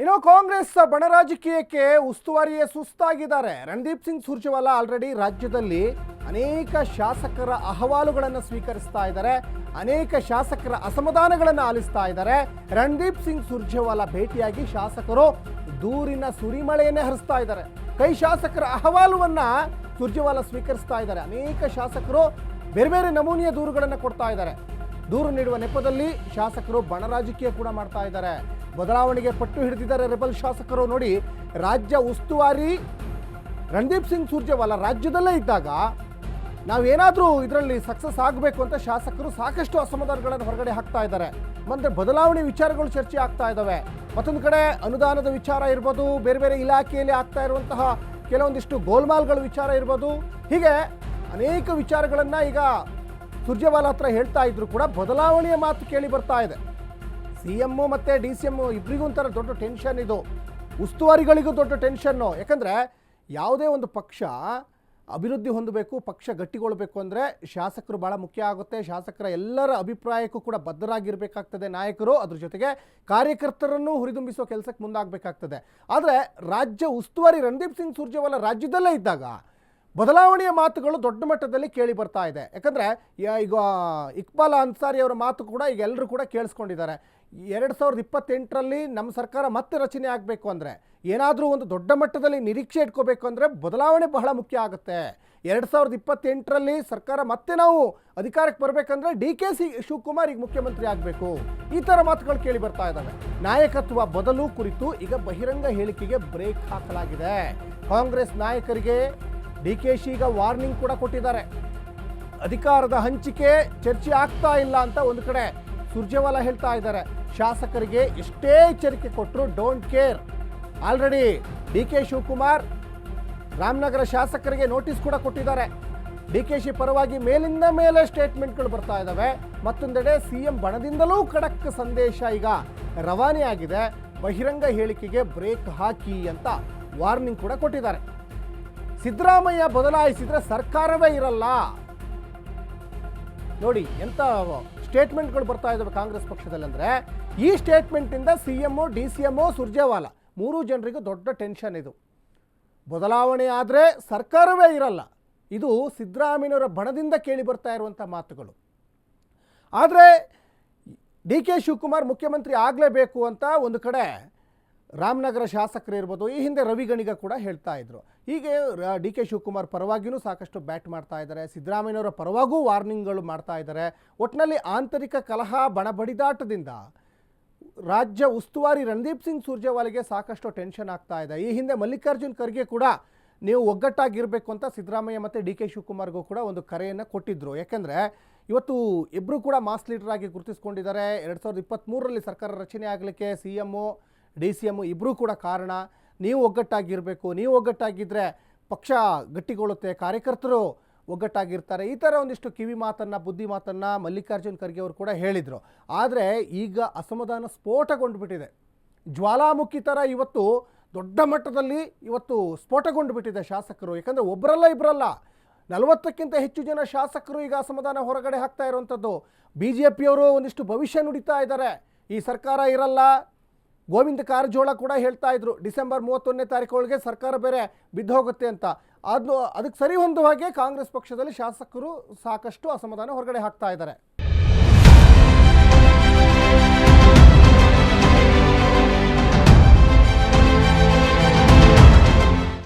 ಇನ್ನು ಕಾಂಗ್ರೆಸ್ ಬಣ ರಾಜಕೀಯಕ್ಕೆ ಉಸ್ತುವಾರಿಯೇ ಸುಸ್ತಾಗಿದ್ದಾರೆ. ರಣದೀಪ್ ಸಿಂಗ್ ಸುರ್ಜೇವಾಲಾ ಆಲ್ರೆಡಿ ರಾಜ್ಯದಲ್ಲಿ ಅನೇಕ ಶಾಸಕರ ಅಹವಾಲುಗಳನ್ನು ಸ್ವೀಕರಿಸ್ತಾ ಇದ್ದಾರೆ. ಅನೇಕ ಶಾಸಕರ ಅಸಮಾಧಾನಗಳನ್ನು ಆಲಿಸ್ತಾ ಇದ್ದಾರೆ. ರಣದೀಪ್ ಸಿಂಗ್ ಸುರ್ಜೇವಾಲಾ ಭೇಟಿಯಾಗಿ ಶಾಸಕರು ದೂರಿನ ಸುರಿಮಳೆಯನ್ನೇ ಹರಿಸ್ತಾ ಇದ್ದಾರೆ. ಕೈ ಶಾಸಕರ ಅಹವಾಲುವನ್ನ ಸುರ್ಜೇವಾಲಾ ಸ್ವೀಕರಿಸ್ತಾ ಇದ್ದಾರೆ. ಅನೇಕ ಶಾಸಕರು ಬೇರೆ ಬೇರೆ ನಮೂನೆಯ ದೂರುಗಳನ್ನು ಕೊಡ್ತಾ ಇದ್ದಾರೆ. ದೂರು ನೀಡುವ ನೆಪದಲ್ಲಿ ಶಾಸಕರು ಬಣ ರಾಜಕೀಯ ಕೂಡ ಮಾಡ್ತಾ ಇದ್ದಾರೆ. ಬದಲಾವಣೆಗೆ ಪಟ್ಟು ಹಿಡಿದಿದ್ದಾರೆ ರೆಬಲ್ ಶಾಸಕರು. ನೋಡಿ, ರಾಜ್ಯ ಉಸ್ತುವಾರಿ ರಣದೀಪ್ ಸಿಂಗ್ ಸುರ್ಜೇವಾಲಾ ರಾಜ್ಯದಲ್ಲೇ ಇದ್ದಾಗ ನಾವೇನಾದರೂ ಇದರಲ್ಲಿ ಸಕ್ಸಸ್ ಆಗಬೇಕು ಅಂತ ಶಾಸಕರು ಸಾಕಷ್ಟು ಅಸಮಾಧಾನಗಳನ್ನು ಹೊರಗಡೆ ಹಾಕ್ತಾ ಇದ್ದಾರೆ. ಮತ್ತೆ ಬದಲಾವಣೆ ವಿಚಾರಗಳು ಚರ್ಚೆ ಆಗ್ತಾ ಇದ್ದಾವೆ. ಮತ್ತೊಂದು ಕಡೆ ಅನುದಾನದ ವಿಚಾರ ಇರ್ಬೋದು, ಬೇರೆ ಬೇರೆ ಇಲಾಖೆಯಲ್ಲಿ ಆಗ್ತಾ ಇರುವಂತಹ ಕೆಲವೊಂದಿಷ್ಟು ಗೋಲ್ಮಾಲ್ಗಳ ವಿಚಾರ ಇರ್ಬೋದು. ಹೀಗೆ ಅನೇಕ ವಿಚಾರಗಳನ್ನು ಈಗ ಸುರ್ಜೇವಾಲಾ ಹತ್ರ ಹೇಳ್ತಾ ಇದ್ರು ಕೂಡ ಬದಲಾವಣೆಯ ಮಾತು ಕೇಳಿ ಬರ್ತಾ ಇದೆ. ಸಿ ಎಂ ಮತ್ತು ಡಿ ಸಿ ಎಮ್ಮು ಇಬ್ಬರಿಗೂ ಒಂಥರ ದೊಡ್ಡ ಟೆನ್ಷನ್ ಇದು. ಉಸ್ತುವಾರಿಗಳಿಗೂ ದೊಡ್ಡ ಟೆನ್ಷನ್ನು. ಯಾಕಂದರೆ ಯಾವುದೇ ಒಂದು ಪಕ್ಷ ಅಭಿವೃದ್ಧಿ ಹೊಂದಬೇಕು, ಪಕ್ಷ ಗಟ್ಟಿಗೊಳ್ಬೇಕು ಅಂದರೆ ಶಾಸಕರು ಭಾಳ ಮುಖ್ಯ ಆಗುತ್ತೆ. ಶಾಸಕರ ಎಲ್ಲರ ಅಭಿಪ್ರಾಯಕ್ಕೂ ಕೂಡ ಬದ್ಧರಾಗಿರಬೇಕಾಗ್ತದೆ ನಾಯಕರು. ಅದ್ರ ಜೊತೆಗೆ ಕಾರ್ಯಕರ್ತರನ್ನು ಹುರಿದುಂಬಿಸೋ ಕೆಲಸಕ್ಕೆ ಮುಂದಾಗಬೇಕಾಗ್ತದೆ. ಆದರೆ ರಾಜ್ಯ ಉಸ್ತುವಾರಿ ರಣದೀಪ್ ಸಿಂಗ್ ಸುರ್ಜೇವಾಲಾ ರಾಜ್ಯದಲ್ಲೇ ಇದ್ದಾಗ ಬದಲಾವಣೆಯ ಮಾತುಗಳು ದೊಡ್ಡ ಮಟ್ಟದಲ್ಲಿ ಕೇಳಿ ಬರ್ತಾ ಇದೆ. ಯಾಕಂದರೆ ಈಗ ಇಕ್ಬಾಲ್ ಅನ್ಸಾರಿ ಅವರ ಮಾತು ಕೂಡ ಈಗ ಎಲ್ಲರೂ ಕೂಡ ಕೇಳಿಸ್ಕೊಂಡಿದ್ದಾರೆ. ಎರಡು ಸಾವಿರದ ಇಪ್ಪತ್ತೆಂಟರಲ್ಲಿ ನಮ್ಮ ಸರ್ಕಾರ ಮತ್ತೆ ರಚನೆ ಆಗಬೇಕು ಅಂದರೆ, ಏನಾದರೂ ಒಂದು ದೊಡ್ಡ ಮಟ್ಟದಲ್ಲಿ ನಿರೀಕ್ಷೆ ಇಟ್ಕೋಬೇಕು ಅಂದರೆ ಬದಲಾವಣೆ ಬಹಳ ಮುಖ್ಯ ಆಗುತ್ತೆ. ಎರಡು ಸಾವಿರದ ಇಪ್ಪತ್ತೆಂಟರಲ್ಲಿ ಸರ್ಕಾರ ಮತ್ತೆ ನಾವು ಅಧಿಕಾರಕ್ಕೆ ಬರಬೇಕಂದ್ರೆ ಡಿ ಕೆ ಸಿ ಶಿವಕುಮಾರ್ ಈಗ ಮುಖ್ಯಮಂತ್ರಿ ಆಗಬೇಕು. ಈ ಥರ ಮಾತುಗಳು ಕೇಳಿ ಬರ್ತಾ ಇದ್ದಾವೆ. ನಾಯಕತ್ವ ಬದಲು ಕುರಿತು ಈಗ ಬಹಿರಂಗ ಹೇಳಿಕೆಗೆ ಬ್ರೇಕ್ ಹಾಕಲಾಗಿದೆ. ಕಾಂಗ್ರೆಸ್ ನಾಯಕರಿಗೆ ಡಿ ಕೆ ಶಿ ಈಗ ವಾರ್ನಿಂಗ್ ಕೂಡ ಕೊಟ್ಟಿದ್ದಾರೆ. ಅಧಿಕಾರದ ಹಂಚಿಕೆ ಚರ್ಚೆ ಆಗ್ತಾ ಇಲ್ಲ ಅಂತ ಒಂದು ಕಡೆ ಸುರ್ಜೇವಾಲಾ ಹೇಳ್ತಾ ಇದ್ದಾರೆ. ಶಾಸಕರಿಗೆ ಎಷ್ಟೇ ಎಚ್ಚರಿಕೆ ಕೊಟ್ಟರು don't care. Already D K Shivakumar Ramanagara ಶಾಸಕರಿಗೆ ನೋಟಿಸ್ ಕೂಡ ಕೊಟ್ಟಿದ್ದಾರೆ. ಡಿ ಕೆ ಶಿ ಪರವಾಗಿ ಮೇಲಿಂದ ಮೇಲೆ ಸ್ಟೇಟ್ಮೆಂಟ್ಗಳು ಬರ್ತಾ ಇದ್ದಾವೆ. ಮತ್ತೊಂದೆಡೆ ಸಿ ಎಂ ಬಣದಿಂದಲೂ ಖಡಕ್ ಸಂದೇಶ ಈಗ ರವಾನೆ ಆಗಿದೆ ಬಹಿರಂಗ ಹೇಳಿಕೆಗೆ ಬ್ರೇಕ್ ಹಾಕಿ ಅಂತ ವಾರ್ನಿಂಗ್ ಕೂಡ ಕೊಟ್ಟಿದ್ದಾರೆ. ಸಿದ್ದರಾಮಯ್ಯ ಬದಲಾಯಿಸಿದ್ರೆ ಸರ್ಕಾರವೇ ಇರಲ್ಲ. ನೋಡಿ, ಎಂತ ಸ್ಟೇಟ್ಮೆಂಟ್ಗಳು ಬರ್ತಾ ಇದ್ದಾವೆ ಕಾಂಗ್ರೆಸ್ ಪಕ್ಷದಲ್ಲಿ ಅಂದರೆ, ಈ ಸ್ಟೇಟ್ಮೆಂಟಿಂದ C M D C M ಒ ಸುರ್ಜೇವಾಲ, ಮೂರು ಜನರಿಗೂ ದೊಡ್ಡ ಟೆನ್ಷನ್ ಇದು. ಬದಲಾವಣೆ ಆದರೆ ಸರ್ಕಾರವೇ ಇರಲ್ಲ. ಇದು ಸಿದ್ದರಾಮಯ್ಯನವರ ಬಣದಿಂದ ಕೇಳಿ ಬರ್ತಾ ಇರುವಂಥ ಮಾತುಗಳು. ಆದರೆ, ಡಿ ಕೆ ಶಿವಕುಮಾರ್ ಮುಖ್ಯಮಂತ್ರಿ ಆಗಲೇಬೇಕು ಅಂತ ಒಂದು ಕಡೆ ರಾಮನಗರ ಶಾಸಕರು ಇರ್ಬೋದು, ಈ ಹಿಂದೆ ರವಿಗಣಿಗ ಕೂಡ ಹೇಳ್ತಾ ಇದ್ರು. ಹೀಗೆ ಡಿ ಕೆ ಶಿವಕುಮಾರ್ ಪರವಾಗಿಯೂ ಸಾಕಷ್ಟು ಬ್ಯಾಟ್ ಮಾಡ್ತಾ ಇದ್ದಾರೆ, ಸಿದ್ದರಾಮಯ್ಯನವರ ಪರವಾಗೂ ವಾರ್ನಿಂಗ್ಗಳು ಮಾಡ್ತಾ ಇದ್ದಾರೆ. ಒಟ್ಟಿನಲ್ಲಿ ಆಂತರಿಕ ಕಲಹ ಬಣ ಬಡಿದಾಟದಿಂದ ರಾಜ್ಯ ಉಸ್ತುವಾರಿ ರಣದೀಪ್ ಸಿಂಗ್ ಸುರ್ಜೇವಾಲಿಗೆ ಸಾಕಷ್ಟು ಟೆನ್ಷನ್ ಆಗ್ತಾ ಇದೆ. ಈ ಹಿಂದೆ ಮಲ್ಲಿಕಾರ್ಜುನ್ ಖರ್ಗೆ ಕೂಡ ನೀವು ಒಗ್ಗಟ್ಟಾಗಿರಬೇಕು ಅಂತ ಸಿದ್ದರಾಮಯ್ಯ ಮತ್ತು ಡಿ ಕೆ ಶಿವಕುಮಾರ್ಗೂ ಕೂಡ ಒಂದು ಕರೆಯನ್ನು ಕೊಟ್ಟಿದ್ದರು ಯಾಕೆಂದರೆ ಇವತ್ತು ಇಬ್ಬರು ಕೂಡ ಮಾಸ್ ಲೀಡರ್ ಆಗಿ ಗುರುತಿಸ್ಕೊಂಡಿದ್ದಾರೆ. ಎರಡು ಸಾವಿರದ ಇಪ್ಪತ್ತ್ಮೂರರಲ್ಲಿ ಸರ್ಕಾರ ರಚನೆ ಆಗಲಿಕ್ಕೆ C M D C M ಇಬ್ಬರೂ ಕೂಡ ಕಾರಣ. ನೀವು ಒಗ್ಗಟ್ಟಾಗಿರಬೇಕು, ನೀವು ಒಗ್ಗಟ್ಟಾಗಿದ್ದರೆ ಪಕ್ಷ ಗಟ್ಟಿಗೊಳ್ಳುತ್ತೆ, ಕಾರ್ಯಕರ್ತರು ಒಗ್ಗಟ್ಟಾಗಿರ್ತಾರೆ. ಈ ಥರ ಒಂದಿಷ್ಟು ಕಿವಿ ಮಾತನ್ನು, ಬುದ್ಧಿ ಮಾತನ್ನು ಮಲ್ಲಿಕಾರ್ಜುನ್ ಖರ್ಗೆ ಅವರು ಕೂಡ ಹೇಳಿದರು. ಆದರೆ ಈಗ ಅಸಮಾಧಾನ ಸ್ಫೋಟಗೊಂಡು ಜ್ವಾಲಾಮುಖಿ ಥರ ಇವತ್ತು ದೊಡ್ಡ ಮಟ್ಟದಲ್ಲಿ ಇವತ್ತು ಸ್ಫೋಟಗೊಂಡು ಬಿಟ್ಟಿದೆ ಶಾಸಕರು. ಯಾಕಂದರೆ ಒಬ್ಬರಲ್ಲ ಇಬ್ಬರಲ್ಲ ನಲವತ್ತಕ್ಕಿಂತ ಹೆಚ್ಚು ಜನ ಶಾಸಕರು ಈಗ ಅಸಮಾಧಾನ ಹೊರಗಡೆ ಹಾಕ್ತಾ ಇರುವಂಥದ್ದು. ಬಿ ಜೆ ಪಿಯವರು ಒಂದಿಷ್ಟು ಭವಿಷ್ಯ ನುಡಿತಾ ಇದ್ದಾರೆ. ಈ ಸರ್ಕಾರ ಇರಲ್ಲ. ಗೋವಿಂದ ಕಾರಜೋಳ ಕೂಡ ಹೇಳ್ತಾ ಇದ್ರು, ಡಿಸೆಂಬರ್ ಮೂವತ್ತೊಂದನೇ ತಾರೀಕು ಒಳಗೆ ಸರ್ಕಾರ ಬೇರೆ ಬಿದ್ದು ಹೋಗುತ್ತೆ ಅಂತ. ಅದು ಅದಕ್ಕೆ ಸರಿ ಹೊಂದುವ ಹಾಗೆ ಕಾಂಗ್ರೆಸ್ ಪಕ್ಷದಲ್ಲಿ ಶಾಸಕರು ಸಾಕಷ್ಟು ಅಸಮಾಧಾನ ಹೊರಗಡೆ ಹಾಕ್ತಾ ಇದ್ದಾರೆ.